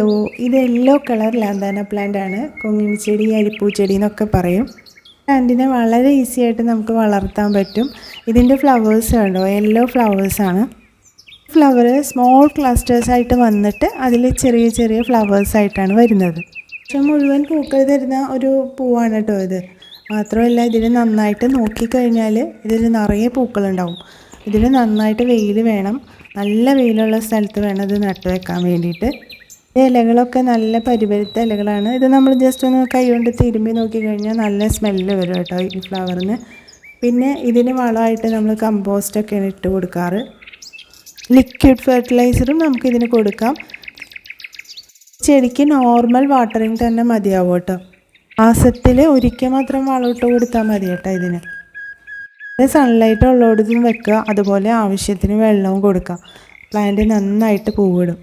ഓ ഇത് yellow colour ലാന്താന plant ആണ്. കൊങ്ങിണിച്ചെടി അരിപ്പൂച്ചെടി എന്നൊക്കെ പറയും. പ്ലാന്റിനെ വളരെ ഈസി ആയിട്ട് നമുക്ക് വളർത്താൻ പറ്റും. ഇതിന്റെ ഫ്ലവേഴ്സ് കണ്ടോ? യെല്ലോ ഫ്ലവേഴ്സാണ് ഫ്ലവർ സ്മോൾ ക്ലസ്റ്റേഴ്സ് ആയിട്ട് വന്നിട്ട് അതിൽ ചെറിയ ചെറിയ ഫ്ലവേഴ്സ് ആയിട്ടാണ് വരുന്നത്. പക്ഷെ മുഴുവൻ പൂക്കൾ തരുന്ന ഒരു പൂവാണ് കേട്ടോ ഇത്. മാത്രമല്ല ഇതിന് നന്നായിട്ട് നോക്കിക്കഴിഞ്ഞാൽ ഇതിൽ നിറയെ പൂക്കളുണ്ടാവും. ഇതിന് നന്നായിട്ട് വെയിൽ വേണം. നല്ല വെയിലുള്ള സ്ഥലത്ത് വേണം ഇത് നട്ടുവെക്കാൻ വേണ്ടിയിട്ട്. ഇലകളൊക്കെ നല്ല പരിപരുത്ത ഇലകളാണ്. ഇത് നമ്മൾ ജസ്റ്റ് ഒന്ന് കൈകൊണ്ട് തിരുമ്പി നോക്കിക്കഴിഞ്ഞാൽ നല്ല സ്മെല്ല് വരും കേട്ടോ ഈ ഫ്ലവറിന് പിന്നെ ഇതിന് വളമായിട്ട് നമ്മൾ കമ്പോസ്റ്റൊക്കെയാണ് ഇട്ട് കൊടുക്കാറ്. ലിക്വിഡ് ഫെർട്ടിലൈസറും നമുക്കിതിന് കൊടുക്കാം. ചെടിക്ക് നോർമൽ വാട്ടറിങ് തന്നെ മതിയാവും കേട്ടോ. മാസത്തിൽ ഒരിക്കൽ മാത്രം വളമിട്ട് കൊടുത്താൽ മതി കേട്ടോ ഇതിന്. സൺലൈറ്റ് ഉള്ളിടത്തും വെക്കുക അതുപോലെ ആവശ്യത്തിന് വെള്ളവും കൊടുക്കുക. പ്ലാന്റ് നന്നായിട്ട് പൂവിടും.